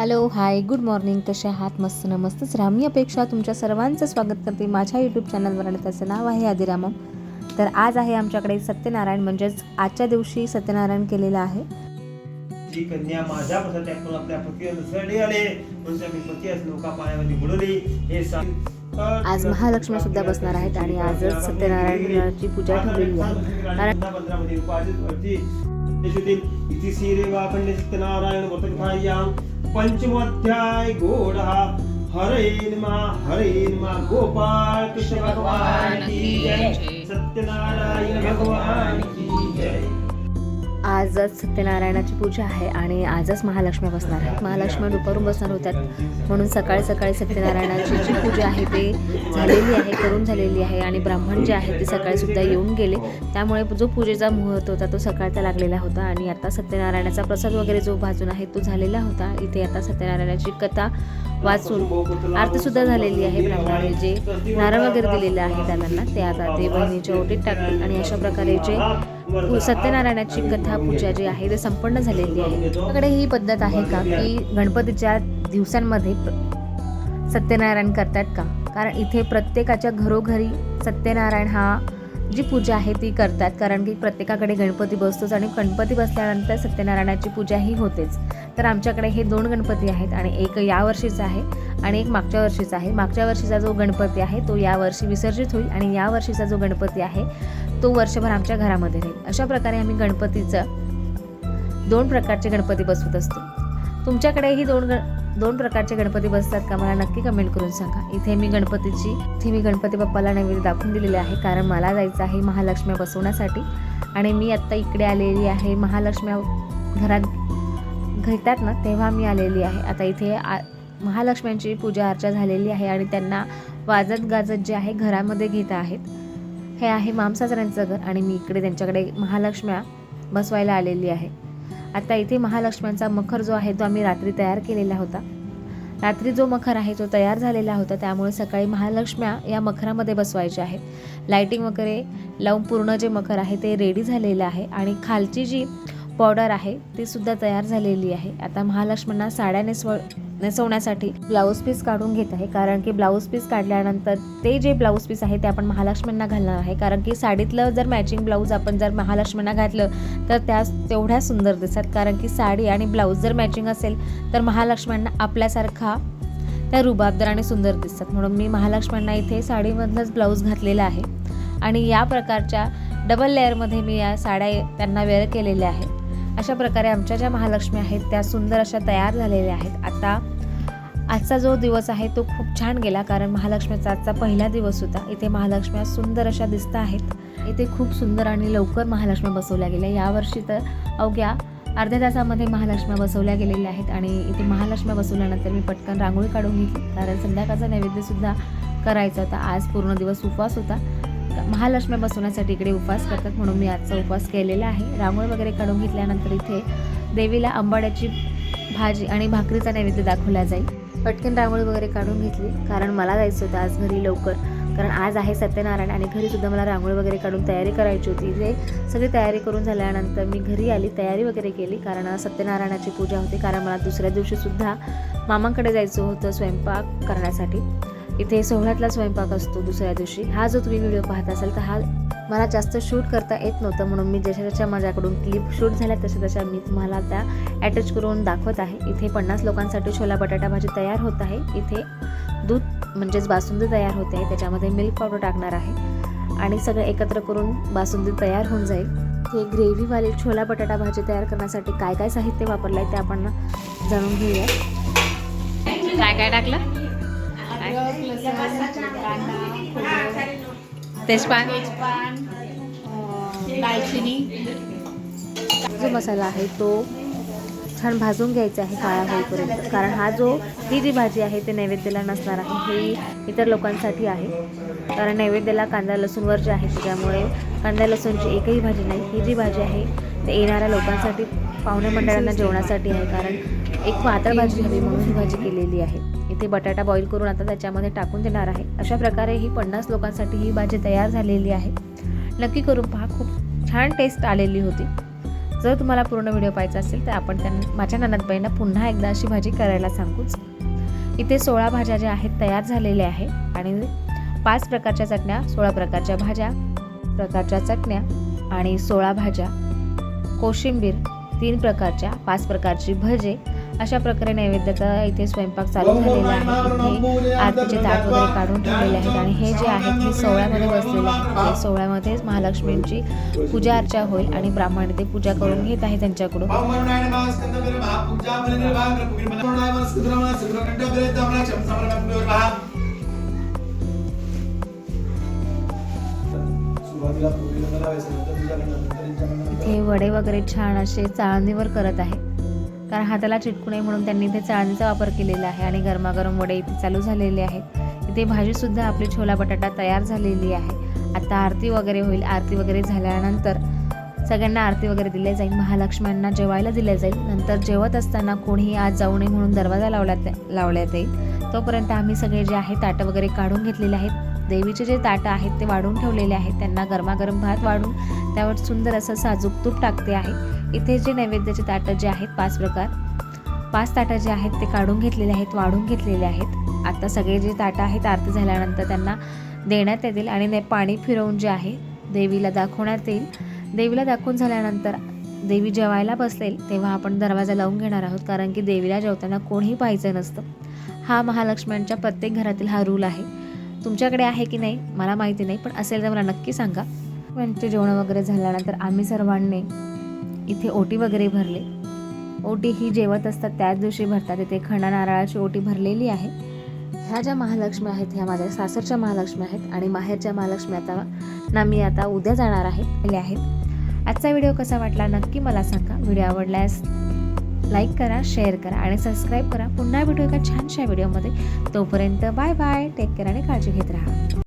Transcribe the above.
Hello hi good morning कसे आहात? मस्त न मस्तच राहा. मी अपेक्षा तुमच्या सर्वांचं स्वागत करते. माझ्या यूट्यूब चॅनलवर आणि त्याचं नाव आहे आदिरामम तर आज आहे आमच्याकडे सत्यनारायण म्हणजेच आजच्या दिवशी सत्यनारायण केलेलं आहे. जी कन्या माझ्या पसंत आपण आपल्या पतीला दुसऱ्याने आले. म्हणजे आम्ही पती असलो का पाण्यामध्ये बुडवली. हे सांग. आज महालक्ष्मी सुद्धा बसणार आहेत आणि आजच सत्यनारायणाची पूजा ठेवलेली आहे. कारण इति श्रीरेवा सत्यनारायण व्रतकथायाम પંચમોધ્યાય ગોળા. હરેન્મા હરેન્મા ગોપાલ કૃષ્ણ ભગવાન સત્યનારાયણ ભગવાન आजच सत्यनारायणाची पूजा आहे आणि आजच महालक्ष्मी बसणार आहेत. महालक्ष्मी दुपारून बसणार होत्यात. म्हणून सकाळी सकाळी सत्यनारायणाची जी पूजा आहे ते झालेली आहे करून झालेली आहे आणि ब्राह्मण जे आहे ते सकाळी सुद्धा येऊन गेले. त्यामुळे जो पूजेचा मुहूर्त होता तो सकाळचा लागलेला होता आणि आता सत्यनारायणाचा प्रसाद वगैरे जो भाजून आहे तो झालेला होता. इथे आता सत्यनारायणाची कथा वाचून आरती सुद्धा झालेली आहे ब्राह्मणाने जे नारळ वगैरे दिलेलं आहे त्यांना ते आता ते बहिणीच्या ओटीत टाकतील. आणि अशा प्रकारे जे सत्यनारायणाची कथा पूजा जी आहे ते संपन्न झालेली आहे. आपल्याकडे ही पद्धत आहे का की गणपतीच्या दिवसांमध्ये सत्यनारायण करतात का? कारण इथे प्रत्येकाच्या घरोघरी सत्यनारायण हा जी पूजा आहे ती करतात. कारण की प्रत्येकाकडे गणपती बसतोच आणि गणपती बसल्यानंतर सत्यनारायणाची पूजा ही होतेच. तर आमच्याकडे हे दोन गणपती आहेत आणि एक या वर्षीचा आहे आणि एक मागच्या वर्षीचा आहे. मागच्या वर्षीचा जो गणपती आहे तो यावर्षी विसर्जित होईल आणि या वर्षीचा जो गणपती आहे तो वर्षभर आमच्या घरामध्ये राहील. अशा प्रकारे आम्ही गणपतीचं दोन प्रकारचे गणपती बसवत असतो. तुमच्याकडेही दोन गण दोन प्रकारचे गणपती बसतात का मला नक्की कमेंट करून सांगा. इथे मी गणपतीची इथे मी गणपती बाप्पाला नैवेद्य दाखवून दिलेले आहे कारण मला जायचं आहे महालक्ष्म्या बसवण्यासाठी. आणि मी आत्ता इकडे आलेली आहे महालक्ष्म्या घरात घेतात ना तेव्हा मी आलेली आहे. आता इथे आ महालक्ष्म्यांची पूजा अर्चा झालेली आहे आणि त्यांना वाजत गाजत जे आहे घरामध्ये घेत आहेत. हे आहे मामसाजरांचं घर आणि मी इकडे त्यांच्याकडे महालक्ष्म्या बसवायला आलेली आहे. आता इथे महालक्ष्म्यांचा मखर जो आहे तो आम्ही रात्री तयार केलेला होता. रात्री जो मखर आहे तो तयार झालेला होता त्यामुळे सकाळी महालक्ष्म्या या मखरामध्ये बसवायच्या आहेत. लाईटिंग वगैरे लावून पूर्ण जे मखर आहे ते रेडी झालेलं आहे आणि खालची जी बॉर्डर आहे ती सुद्धा तयार झालेली आहे. आता महालक्ष्म्यांना साड्या नेसव नेसवण्यासाठी ब्लाऊज पीस काढून घेत आहे. कारण की ब्लाऊज पीस काढल्यानंतर ते जे ब्लाऊज पीस आहे ते आपण महालक्ष्मींना घालणार आहे. कारण की साडीतलं जर मॅचिंग ब्लाऊज आपण जर महालक्ष्मींना घातलं तर त्या तेवढ्या सुंदर दिसतात. कारण की साडी आणि ब्लाऊज जर मॅचिंग असेल तर महालक्ष्म्यांना आपल्यासारखा त्या रुबाबदार आणि सुंदर दिसतात. म्हणून मी महालक्ष्म्यांना इथे साडीमधलंच ब्लाऊज घातलेला आहे. आणि या प्रकारच्या डबल लेअरमध्ये मी या साड्या त्यांना वेअर केलेल्या आहेत. अशा प्रकारे आमच्या ज्या महालक्ष्मी आहेत त्या सुंदर अशा तयार झालेल्या आहेत. आता आजचा जो दिवस आहे तो खूप छान गेला कारण महालक्ष्मीचा आजचा पहिला दिवस होता. इथे महालक्ष्म्या सुंदर अशा दिसत आहेत. इथे खूप सुंदर आणि लवकर महालक्ष्म्या बसवल्या गेल्या. यावर्षी तर अवघ्या अर्ध्या तासामध्ये महालक्ष्म्या बसवल्या गेलेल्या आहेत आणि इथे महालक्ष्म्या बसवल्यानंतर मी पटकन रांगोळी काढून घेतली. कारण संध्याकाळचा नैवेद्यसुद्धा करायचा होता. आज पूर्ण दिवस उपवास होता. महालक्ष्म्या बसवण्यासाठी इकडे उपवास करतात म्हणून मी आजचा उपवास केलेला आहे. रांगोळी वगैरे काढून घेतल्यानंतर इथे देवीला आंबाड्याची भाजी आणि भाकरीचा नैवेद्य दाखवला जाईल. पटकन रांगोळी वगैरे काढून घेतली. कारण मला जायचं होतं आज घरी लवकर. कारण आज आहे सत्यनारायण आणि घरी सुद्धा मला रांगोळी वगैरे काढून तयारी करायची होती. इथे सगळी तयारी करून झाल्यानंतर मी घरी आली तयारी वगैरे केली. कारण सत्यनारायणाची पूजा होती. कारण मला दुसऱ्या दिवशी सुद्धा मामांकडे जायचं होतं स्वयंपाक करण्यासाठी. इथे सोहळ्यातला स्वयंपाक असतो दुसऱ्या दिवशी. हा जो तुम्ही व्हिडिओ पाहत असाल तर हा मला जास्त शूट करता येत नव्हतं म्हणून मी जशा जशा माझ्याकडून क्लिप शूट झाल्या तशा तशा मी तुम्हाला त्या अटॅच करून दाखवत आहे. इथे पन्नास लोकांसाठी छोला बटाटा भाजी तयार होत आहे. इथे दूध म्हणजेच बासुंदी तयार होते. आहे त्याच्यामध्ये मिल्क पावडर टाकणार आहे. आणि सगळं एकत्र करून बासुंदी तयार होऊन जाईल. हे ग्रेव्हीवाली छोला बटाटा भाजी तयार करण्यासाठी काय काय साहित्य वापरलं आहे ते आपण जाणून घेऊया. काय काय टाकलं? तेजपान. दालचिनी. जो मसाला आहे तो छान भाजून घ्यायचा आहे काळा होईपर्यंत. कारण हा जो ही जी भाजी आहे ते नैवेद्याला नसणार आहे ही इतर लोकांसाठी आहे. कारण नैवेद्याला कांदा लसूणवर जे आहे त्याच्यामुळे कांदा लसूणची एकही भाजी नाही. ही जी भाजी आहे ते येणाऱ्या लोकांसाठी पाहुण्या मंडळांना जेवणासाठी आहे. कारण एक पातळ भाजी हवी म्हणून. ही भाजी केलेली आहे. इथे बटाटा बॉईल करून आता त्याच्यामध्ये टाकून देणार आहे. अशा प्रकारे ही पन्नास लोकांसाठी ही भाजी तयार झालेली आहे. नक्की करून पहा खूप छान टेस्ट आलेली होती. जर तुम्हाला पूर्ण व्हिडिओ पाहायचा असेल तर आपण त्यांना माझ्या ननदबाईंना पुन्हा एकदा अशी भाजी करायला सांगूच. इथे सोळा भाज्या ज्या आहेत तयार झालेल्या आहे. आणि पाच प्रकारच्या चटण्या सोळा प्रकारच्या भाज्या प्रकारच्या चटण्या आणि सोळा भाज्या. कोशिंबीर तीन प्रकारच्या पाच प्रकारची भजे अशा प्रकारे नैवेद्याचा इथे स्वयंपाक चालू झालेला आहे. इथे आरतीचे ताट वगैरे काढून ठेवलेले आहेत. आणि हे जे आहेत हे सोहळ्यामध्ये बसलेले आहेत. सोहळ्यामध्येच महालक्ष्मींची पूजा अर्चा होईल आणि ब्राह्मण ते पूजा करून घेत आहे त्यांच्याकडून. इथे वडे वगैरे छान असे चाळणीवर करत आहे. कारण हाताला चिटकू नये म्हणून त्यांनी इथे चाळणीचा वापर केलेला आहे आणि गरमागरम वडे इथे चालू झालेले आहेत. इथे भाजीसुद्धा आपली छोला बटाटा तयार झालेली आहे. आता आरती वगैरे होईल. आरती वगैरे झाल्यानंतर सगळ्यांना आरती वगैरे दिली जाईल. महालक्ष्म्यांना जेवायला दिल्या जाईल. नंतर जेवत असताना कोणीही आज जाऊ नये म्हणून दरवाजा लावल्यात लावण्यात येईल. तोपर्यंत आम्ही सगळे जे आहे ताटं वगैरे काढून घेतलेले आहेत. देवीचे जे ताटं आहेत ते वाढून ठेवलेले आहेत. त्यांना गरमागरम भात वाढून त्यावर सुंदर असं साजूक तूप टाकते आहे. इथे जे नैवेद्याचे ताटं जे आहेत पाच प्रकार. पाच ताटं जे आहेत ते काढून घेतलेले आहेत वाढून घेतलेले आहेत. आता सगळे जे ताटं आहेत आरती झाल्यानंतर त्यांना देण्यात येतील आणि ने पाणी फिरवून जे आहे देवीला दाखवण्यात येईल. देवीला दाखवून झाल्यानंतर देवी जेवायला बसेल तेव्हा आपण दरवाजा लावून घेणार आहोत कारण की देवीला जेवताना कोणीही पाहायचं नसतं. हा महालक्ष्म्यांच्या प्रत्येक घरातील हा रूल आहे. तुमच्याकडे आहे की नाही मला माहिती नाही पण असेल तर मला नक्की सांगा. म्हणजे जेवण वगैरे झाल्यानंतर आम्ही सर्वांनी इथे ओटी वगैरे भरले. ओटी ही जेवत असतात त्याच दिवशी भरतात. इथे खणा नारळाची ओटी भरलेली आहे. ह्या ज्या महालक्ष्मी आहेत ह्या माझ्या सासरच्या महालक्ष्मी आहेत आणि माहेरच्या महालक्ष्मी आता ना मी आता उद्या जाणार आहे आहेत आजचा व्हिडिओ कसा वाटला नक्की मला सांगा. व्हिडिओ आवडल्यास लाईक करा शेअर करा आणि सबस्क्राईब करा. पुन्हा भेटू एका छानशा व्हिडिओमध्ये. तोपर्यंत बाय बाय. टेक केअर आणि काळजी घेत राहा.